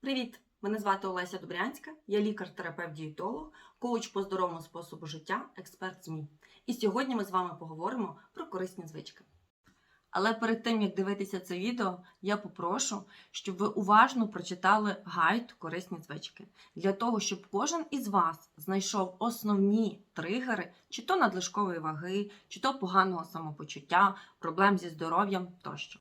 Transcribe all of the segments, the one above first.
Привіт! Мене звати Олеся Добрянська, я лікар-терапевт-дієтолог, коуч по здоровому способу життя, експерт ЗМІ. І сьогодні ми з вами поговоримо про корисні звички. Але перед тим як дивитися це відео, я попрошу, щоб ви уважно прочитали гайд корисні звички для того, щоб кожен із вас знайшов основні тригери, чи то надлишкової ваги, чи то поганого самопочуття, проблем зі здоров'ям тощо.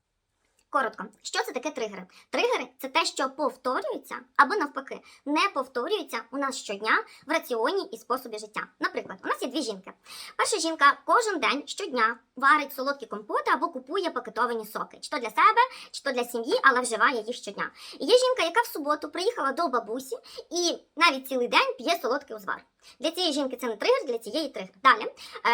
Коротко, що це таке тригери? Тригери це те, що повторюється або навпаки не повторюється у нас щодня в раціоні і способі життя. Наприклад, у нас є дві жінки. Перша жінка кожен день щодня варить солодкі компоти або купує пакетовані соки, чи то для себе, чи то для сім'ї, але вживає їх щодня. І є жінка, яка в суботу приїхала до бабусі і навіть цілий день п'є солодкий узвар. Для цієї жінки це не тригер, для цієї тригер. Далі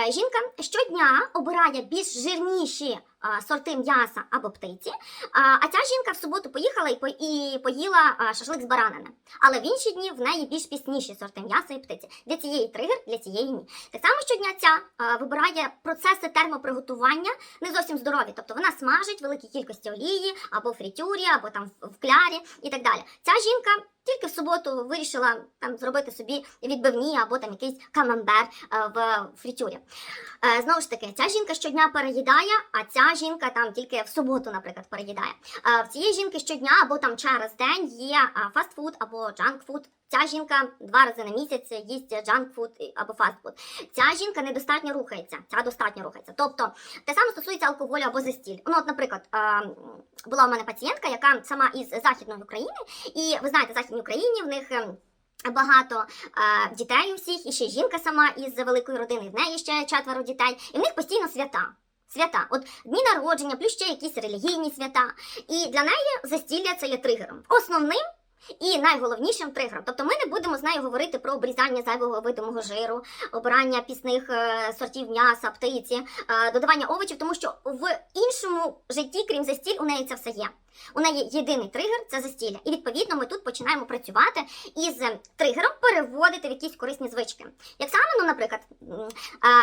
е, жінка щодня обирає більш жирніші е, сорти м'яса або птиці. А, а ця жінка в суботу поїхала і, поїла шашлик з баранини. Але в інші дні в неї більш пісніші сорти м'яса і птиці. Для цієї тригер, для цієї ні. Так само щодня ця вибирає процеси термоприготування не зовсім здорові. Тобто вона смажить великі кількості олії або в фритюрі, або там в клярі і так далі. Ця жінка. Тільки в суботу вирішила там зробити собі відбивні або там якийсь камамбер е, в фритюрі. Е, Знову ж таки, ця жінка щодня переїдає, а ця жінка там тільки в суботу, наприклад, переїдає. Е, В цієї жінки щодня або там через день є фастфуд або джанкфуд. Ця жінка два рази на місяць їсть джанкфуд або фастфуд. Ця жінка недостатньо рухається, ця достатньо рухається. Тобто те саме стосується алкоголю або застіль. Ну, от, наприклад, була у мене пацієнтка, яка сама із західної України, і ви знаєте, в західній Україні в них. ем, Багато е, дітей у всіх, і ще жінка сама із великої родини, в неї ще четверо дітей, і в них постійно свята. Свята, от дні народження, плюс ще якісь релігійні свята. І для неї застілля це є тригером. Основним і найголовнішим тригером. Тобто ми не будемо з нею говорити про обрізання зайвого видимого жиру, обирання пісних е, сортів м'яса, птиці, е, додавання овочів, тому що в іншому житті, крім застіль, у неї це все є. У неї єдиний тригер це застілля. І відповідно ми тут починаємо працювати із тригером переводити в якісь корисні звички. Як саме, ну, наприклад,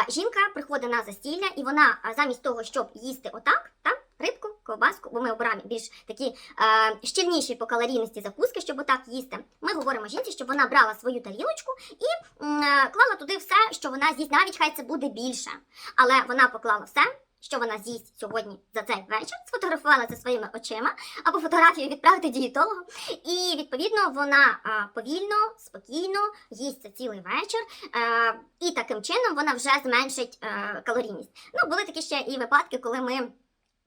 жінка приходить на застілля, і вона замість того, щоб їсти отак, так, рибку, ковбаску, бо ми обираємо більш такі е, щільніші по калорійності закуски, щоб отак їсти. Ми говоримо жінці, щоб вона брала свою тарілочку і е, клала туди все, що вона з'їсть, навіть хай це буде більше. Але вона поклала все. Що вона з'їсть сьогодні за цей вечір, сфотографувала це своїми очима, або фотографію відправити дієтологу. І відповідно вона а, повільно, спокійно їсть це цілий вечір, е, і таким чином вона вже зменшить е, калорійність. Ну, були такі ще і випадки, коли ми.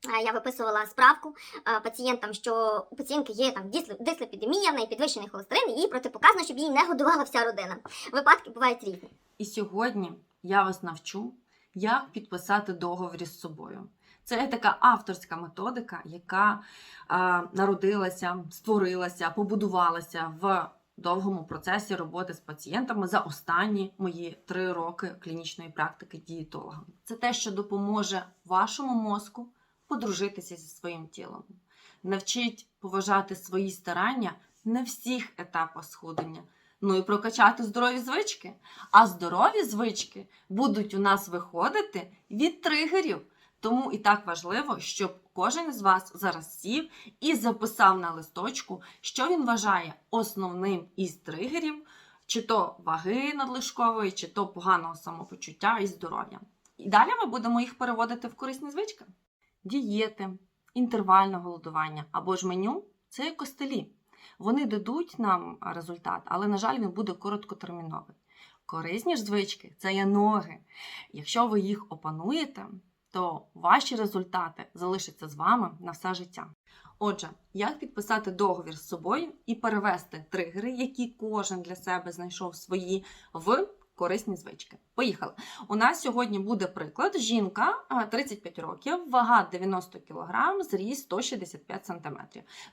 Е, Я виписувала справку е, пацієнтам, що у пацієнтки є там дисле- дислепідемія, в неї підвищений холестерин, і протипоказано, щоб її не годувала вся родина. Випадки бувають різні. І сьогодні я вас навчу, як підписати договір із собою. Це така авторська методика, яка е, народилася, створилася, побудувалася в довгому процесі роботи з пацієнтами за останні мої три роки клінічної практики дієтолога. Це те, що допоможе вашому мозку подружитися зі своїм тілом, навчить поважати свої старання на всіх етапах сходення. Ну і прокачати здорові звички. А здорові звички будуть у нас виходити від тригерів. Тому і так важливо, щоб кожен із вас зараз сів і записав на листочку, що він вважає основним із тригерів, чи то ваги надлишкової, чи то поганого самопочуття і здоров'я. І далі ми будемо їх переводити в корисні звички. Дієти, інтервальне голодування або ж меню це як костелі. Вони дадуть нам результат, але, на жаль, він буде короткотерміновий. Корисні ж звички це є ноги. Якщо ви їх опануєте, то ваші результати залишаться з вами на все життя. Отже, як підписати договір з собою і перевести тригери, які кожен для себе знайшов свої в корисні звички. Поїхали. У нас сьогодні буде приклад: жінка а, 35 років, вага 90 кг, зріст 165 см.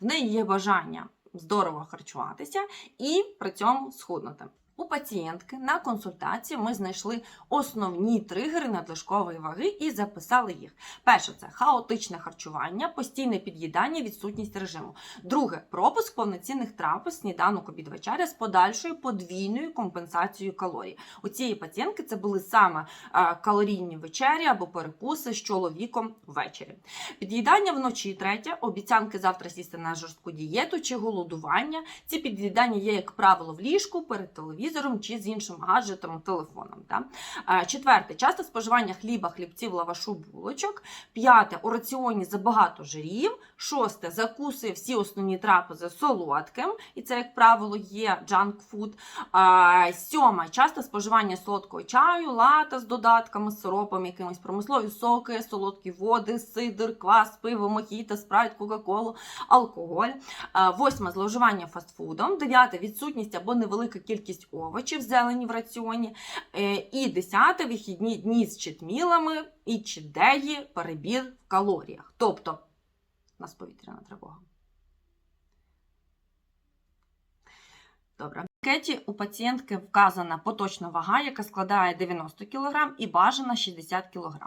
В неї є бажання здорово харчуватися і при цьому схуднути. У пацієнтки на консультації ми знайшли основні тригери надлишкової ваги і записали їх. Перше це хаотичне харчування, постійне під'їдання, відсутність режиму. Друге пропуск повноцінних трапез, сніданок, обід вечеря з подальшою подвійною компенсацією калорій. У цієї пацієнтки це були саме е, калорійні вечері або перекуси з чоловіком ввечері. Під'їдання вночі, третє, обіцянки завтра сісти на жорстку дієту чи голодування. Ці під'їдання є, як правило, в ліжку, перед телевізором чи з іншим гаджетом, телефоном. Та? Е, Четверте, часте споживання хліба, хлібців, лавашу, булочок. П'яте, у раціоні забагато жирів. Шосте, закусує всі основні трапези солодким, і це, як правило, є джанк фуд. Сьоме, часте споживання солодкого чаю, лата з додатками, з сиропом, якимось промислові соки, солодкі води, сидр, квас, пиво, мохіто, спрайт, кока-колу, алкоголь. Е, Восьме зловживання фастфудом. Дев'яте відсутність або невелика кількість овочів, зелені в раціоні. Е, І десяте вихідні дні з читмілами і чідеї, перебір в калоріях. Тобто, у нас повітряна тривога. Добре. Анкеті у пацієнтки вказана поточна вага, яка складає 90 кг і бажана 60 кг.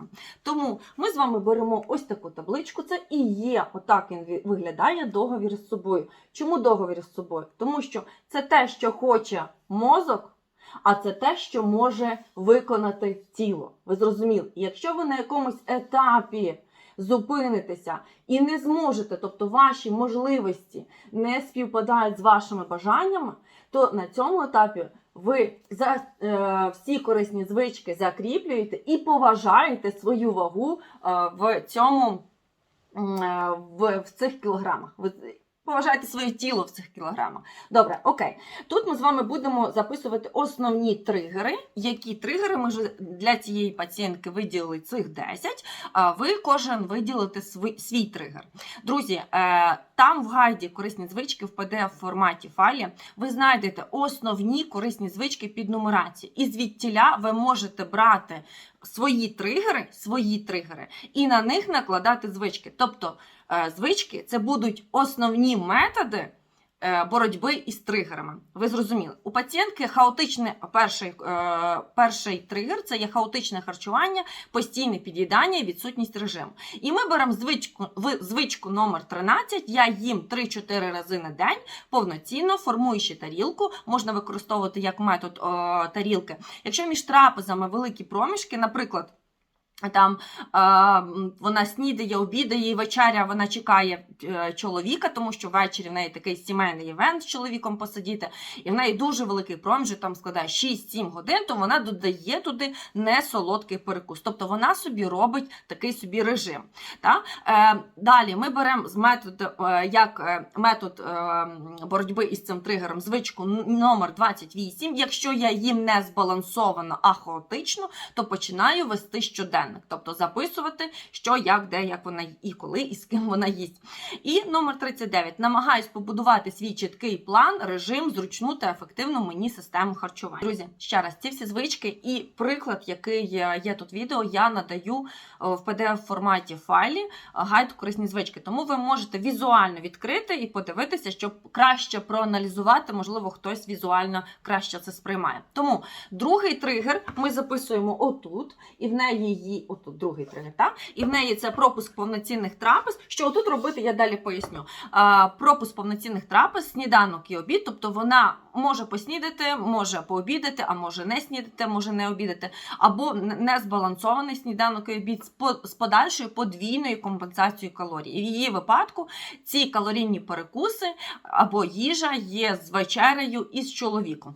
Тому ми з вами беремо ось таку табличку. Це і є, отак він виглядає договір з собою. Чому договір з собою? Тому що це те, що хоче мозок, а це те, що може виконати тіло. Ви зрозуміли? Якщо ви на якомусь етапі зупинитеся і не зможете, тобто ваші можливості не співпадають з вашими бажаннями, то на цьому етапі ви за е, всі корисні звички закріплюєте і поважаєте свою вагу е, в цьому е, в, в цих кілограмах. Ви поважаєте своє тіло в цих кілограмах. Добре, окей. Тут ми з вами будемо записувати основні тригери. Які тригери ми вже для цієї пацієнтки виділили цих 10, а ви кожен виділите свій, свій тригер. Друзі, е, там в гайді корисні звички в pdf форматі файлі ви знайдете основні корисні звички під нумерацією. І звідтіля ви можете брати свої тригери, свої тригери, і на них накладати звички. Тобто е, звички це будуть основні методи. Е, Боротьби із тригерами. Ви зрозуміли, у пацієнтки хаотичне перший, е, перший тригер це є хаотичне харчування, постійне під'їдання і відсутність режиму. І ми беремо звичку, звичку номер 13, я їм 3-4 рази на день повноцінно формуючи тарілку, можна використовувати як метод о, тарілки. Якщо між трапезами великі проміжки, наприклад. Там е, вона снідає, обідає і вечеря вона чекає е, чоловіка, тому що ввечері в неї такий сімейний івент з чоловіком посидіти, і в неї дуже великий проміжок, там складає 6-7 годин, то вона додає туди не солодкий перекус. Тобто вона собі робить такий собі режим. Та? Е, далі ми беремо з методу, е, як е, метод боротьби із цим тригером звичку номер 28. Якщо я їм не збалансовано, а хаотично, то починаю вести щоденник, тобто записувати, що, як, де, як вона і коли, і з ким вона їсть. І номер 39. Намагаюсь побудувати свій чіткий план, режим, зручну та ефективну мені систему харчування. Друзі, ще раз, ці всі звички і приклад, який є є тут відео, я надаю е, в pdf форматі файлі е, гайд корисні звички. Тому ви можете візуально відкрити і подивитися, щоб краще проаналізувати, можливо, хтось візуально краще це сприймає. Тому другий тригер ми записуємо отут, і в неї її отут другий тригер, так? І в неї це пропуск повноцінних трапез. Що отут робити, я далі поясню. А, пропуск повноцінних трапез, сніданок і обід. Тобто вона може поснідати, може пообідати, а може не снідати, може не обідати, або незбалансований сніданок і обід з подальшою подвійною компенсацією калорій. І в її випадку ці калорійні перекуси або їжа є з вечерею і з чоловіком.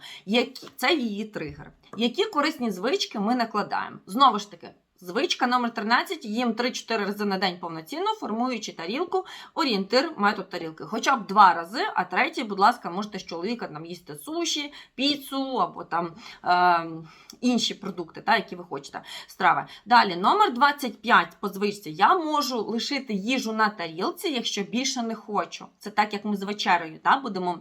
Це її тригер. Які корисні звички ми накладаємо? Знову ж таки. Звичка номер 13 їм 3-4 рази на день повноцінно, формуючи тарілку, орієнтир, метод тарілки. Хоча б два рази, а третій, будь ласка, можете з чоловіка там їсти суші, піцу або там е, інші продукти, та, які ви хочете, страви. Далі, номер 25 по звичці. Я можу лишити їжу на тарілці, якщо більше не хочу. Це так, як ми з вечерею та, будемо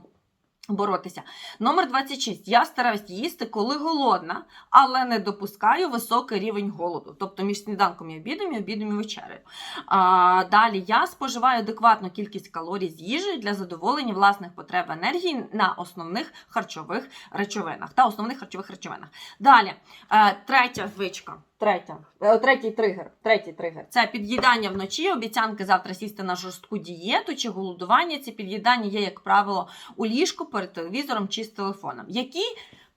боротися. Номер 26. Я стараюсь їсти, коли голодна, але не допускаю високий рівень голоду. Тобто між сніданком і обідом, і обідом і вечерею. А, далі я споживаю адекватну кількість калорій з їжі для задоволення власних потреб енергії на основних харчових речовинах та основних харчових речовинах. Далі, е, третя звичка. Третя, е, третій тригер. Третій тригер. Це під'їдання вночі, обіцянки завтра сісти на жорстку дієту чи голодування. Ці під'їдання є, як правило, у ліжку перед телевізором чи з телефоном. Які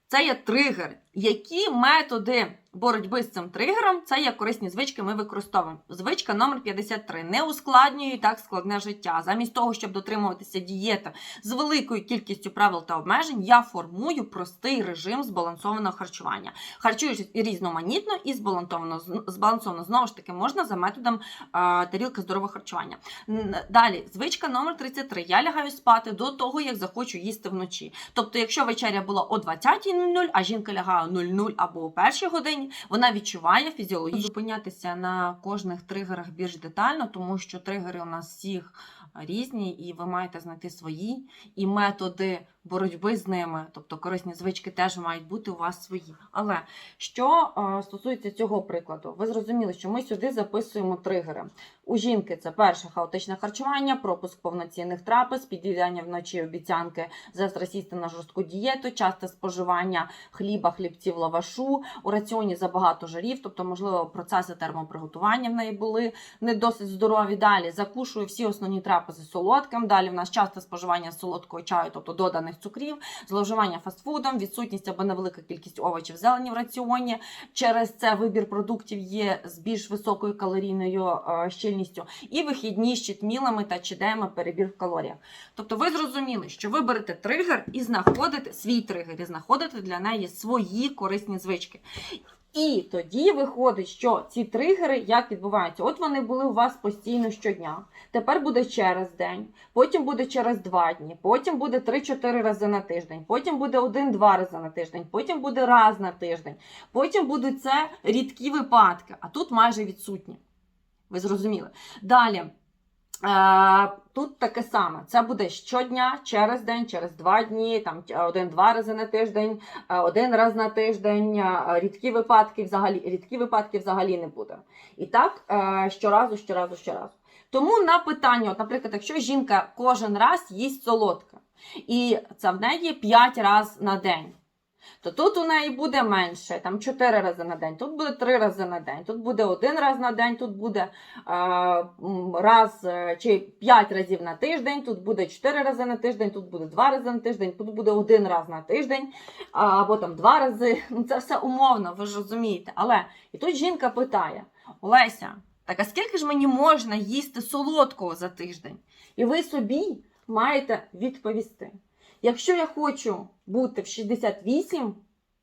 це є тригер? Які методи боротьби з цим тригером? Це є корисні звички. Ми використовуємо. Звичка номер 53. Не ускладнює так складне життя. Замість того, щоб дотримуватися дієти з великою кількістю правил та обмежень, я формую простий режим збалансованого харчування. Харчуюсь різноманітно і збалансовано. Збалансовано знову ж таки можна за методом е, тарілки здорового харчування. Далі, звичка номер 33. Я лягаю спати до того, як захочу їсти вночі. Тобто, якщо вечеря була о 20.00, а жінка лягає о 00 або о першій годині, вона відчуває фізіологічно. Зупинятися на кожних тригерах більш детально, тому що тригери у нас всіх різні, і ви маєте знайти свої і методи боротьби з ними, тобто корисні звички теж мають бути у вас свої. Але що е, стосується цього прикладу, ви зрозуміли, що ми сюди записуємо тригери. У жінки це перше хаотичне харчування, пропуск повноцінних трапез, під'їдання вночі обіцянки завтра сісти на жорстку дієту, часте споживання хліба, хлібців, лавашу, у раціоні забагато жарів, тобто, можливо, процеси термоприготування в неї були не досить здорові. Далі закушую всі основні трапези солодким. Далі в нас часте споживання солодкого чаю, тобто доданих цукрів, зловживання фастфудом, відсутність або невелика кількість овочів зелені в раціоні. Через це вибір продуктів є з більш високою калорійною е, щільністю, і вихідні з читмілами та чидеями перебір в калоріях. Тобто, ви зрозуміли, що ви берете тригер і знаходите свій тригер, і знаходите для неї свої корисні звички. І тоді виходить, що ці тригери як відбуваються? От вони були у вас постійно щодня. Тепер буде через день, потім буде через два дні, потім буде 3-4 рази на тиждень, потім буде 1-2 рази на тиждень, потім буде раз на тиждень, потім будуть це рідкі випадки, а тут майже відсутні. Ви зрозуміли? Далі. Е, тут таке саме. Це буде щодня, через день, через два дні, там один-два рази на тиждень, е, один раз на тиждень. е, Рідкі випадки взагалі рідкі випадки взагалі не буде. І так е, щоразу, щоразу, щоразу. Тому на питання, от, наприклад, якщо жінка кожен раз їсть солодке, і це в неї 5 разів на день. То тут у неї буде менше, там 4 рази на день, тут буде 3 рази на день, тут буде один раз на день, тут буде е, раз е, чи 5 разів на тиждень, тут буде 4 рази на тиждень, тут буде 2 рази на тиждень, тут буде один раз на тиждень, або там 2 рази. Ну, Це все умовно, ви ж розумієте. Але і тут жінка питає: Олеся, так а скільки ж мені можна їсти солодкого за тиждень? І ви собі маєте відповісти. Якщо я хочу бути в 68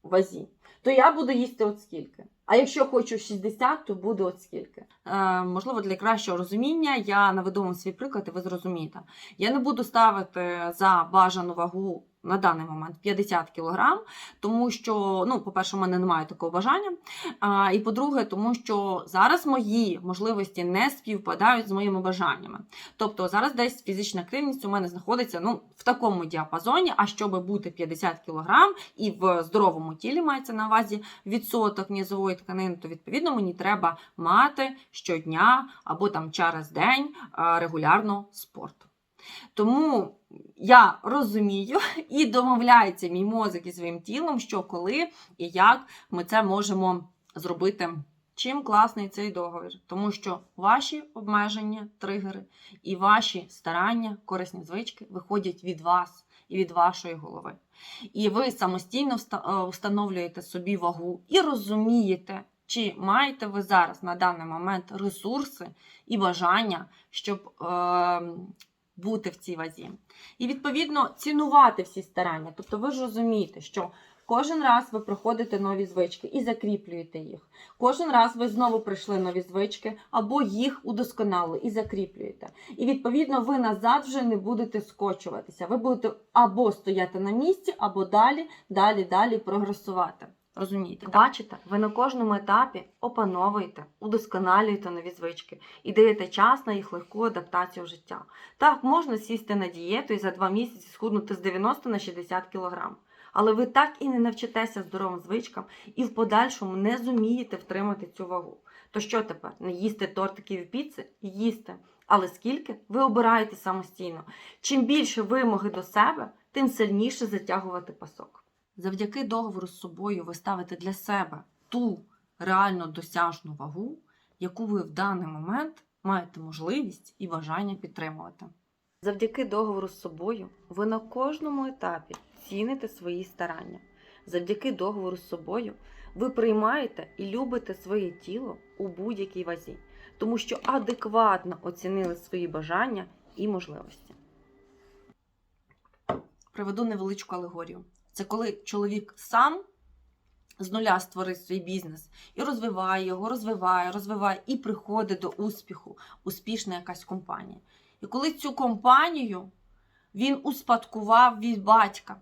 вазі, то я буду їсти от скільки. А якщо хочу 60, то буде от скільки. Е, можливо, для кращого розуміння я наведу вам свій приклад, і ви зрозумієте. Я не буду ставити за бажану вагу на даний момент 50 кг, тому що, ну, по-перше, у мене немає такого бажання. А, і по-друге, тому що зараз мої можливості не співпадають з моїми бажаннями. Тобто зараз десь фізична активність у мене знаходиться ну, в такому діапазоні, а щоб бути 50 кг і в здоровому тілі мається на увазі відсоток нізової тканини, то відповідно мені треба мати щодня або там через день регулярно спорт. Тому я розумію і домовляється мій мозок із своїм тілом, що коли і як ми це можемо зробити. Чим класний цей договір? Тому що ваші обмеження, тригери і ваші старання, корисні звички виходять від вас і від вашої голови. І ви самостійно е, встановлюєте собі вагу і розумієте, чи маєте ви зараз на даний момент ресурси і бажання, щоб е, бути в цій вазі. І відповідно цінувати всі старання. Тобто ви ж розумієте, що кожен раз ви проходите нові звички і закріплюєте їх. Кожен раз ви знову прийшли нові звички, або їх удосконалили і закріплюєте. І відповідно ви назад вже не будете скочуватися. Ви будете або стояти на місці, або далі, далі, далі прогресувати. Розумієте? Бачите, ви на кожному етапі опановуєте, удосконалюєте нові звички і даєте час на їх легку адаптацію в життя. Так, можна сісти на дієту і за два місяці схуднути з 90 на 60 кг. Але ви так і не навчитеся здоровим звичкам і в подальшому не зумієте втримати цю вагу. То що тепер? Не їсти тортиків і піци? Їсти. Але скільки ви обираєте самостійно. Чим більше вимоги до себе, тим сильніше затягувати пасок. Завдяки договору з собою ви ставите для себе ту реально досяжну вагу, яку ви в даний момент маєте можливість і бажання підтримувати. Завдяки договору з собою ви на кожному етапі ціните свої старання. Завдяки договору з собою ви приймаєте і любите своє тіло у будь-якій вазі, тому що адекватно оцінили свої бажання і можливості. Приведу невеличку алегорію. Це коли чоловік сам з нуля створив свій бізнес і розвиває його, розвиває, розвиває і приходить до успіху, успішна якась компанія. І коли цю компанію він успадкував від батька,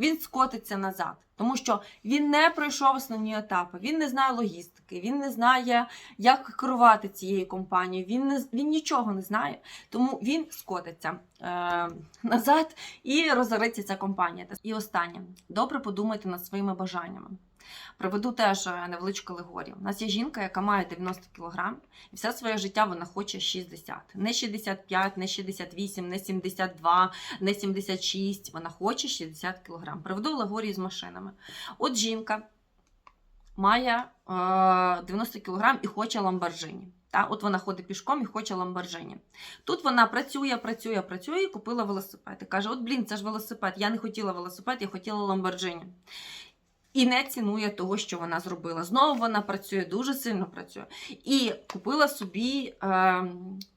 він скотиться назад, тому що він не пройшов основні етапи, він не знає логістики, він не знає, як керувати цією компанією, він, не, він нічого не знає, тому він скотиться е, назад і розориться ця компанія. І останнє, добре подумайте над своїми бажаннями. Приведу теж е, невеличку алегорію. У нас є жінка, яка має 90 кг, і все своє життя вона хоче 60. Не 65, не 68, не 72, не 76. Вона хоче 60 кг. Приведу алегорію з машинами. От жінка має е, 90 кг і хоче ламборджині. Та, от вона ходить пішком і хоче ламборджині. Тут вона працює, працює, працює і купила велосипед. І каже: От блін, це ж велосипед. Я не хотіла велосипед, я хотіла ламборджині. І не цінує того, що вона зробила. Знову вона працює, дуже сильно працює. І купила собі е,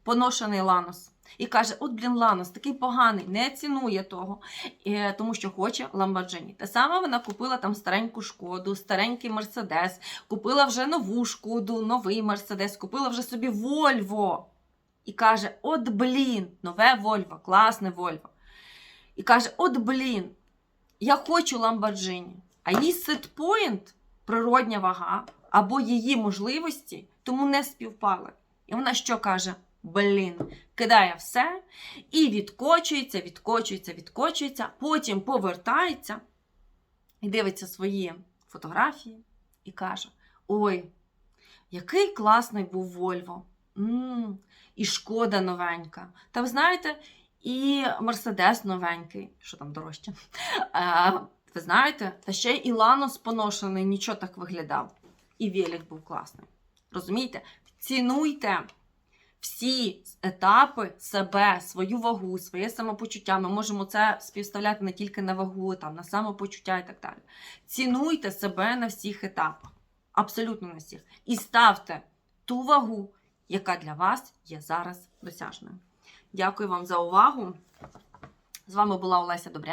поношений ланос. І каже: От, блін, ланос такий поганий, не цінує того, е, тому що хоче Ламборджині. Те саме вона купила там стареньку шкоду, старенький мерседес, купила вже нову шкоду, новий мерседес, купила вже собі Вольво. І каже: От блін, нове Вольво, класне Вольво. І каже: От блін, я хочу Ламборджині. А її сетпоінт, природня вага або її можливості, тому не співпали. І вона що каже? Блін, кидає все і відкочується, відкочується, відкочується, потім повертається і дивиться свої фотографії і каже: Ой, який класний був Вольво! і шкода новенька. Та ви знаєте, і Мерседес новенький, що там дорожче. Ви знаєте, та ще і Ланос поношений, нічого так виглядав. І Велик був класний. Розумієте? Цінуйте всі етапи себе, свою вагу, своє самопочуття. Ми можемо це співставляти не тільки на вагу, там, на самопочуття і так далі. Цінуйте себе на всіх етапах, абсолютно на всіх. І ставте ту вагу, яка для вас є зараз досяжною. Дякую вам за увагу. З вами була Олеся Добрянська.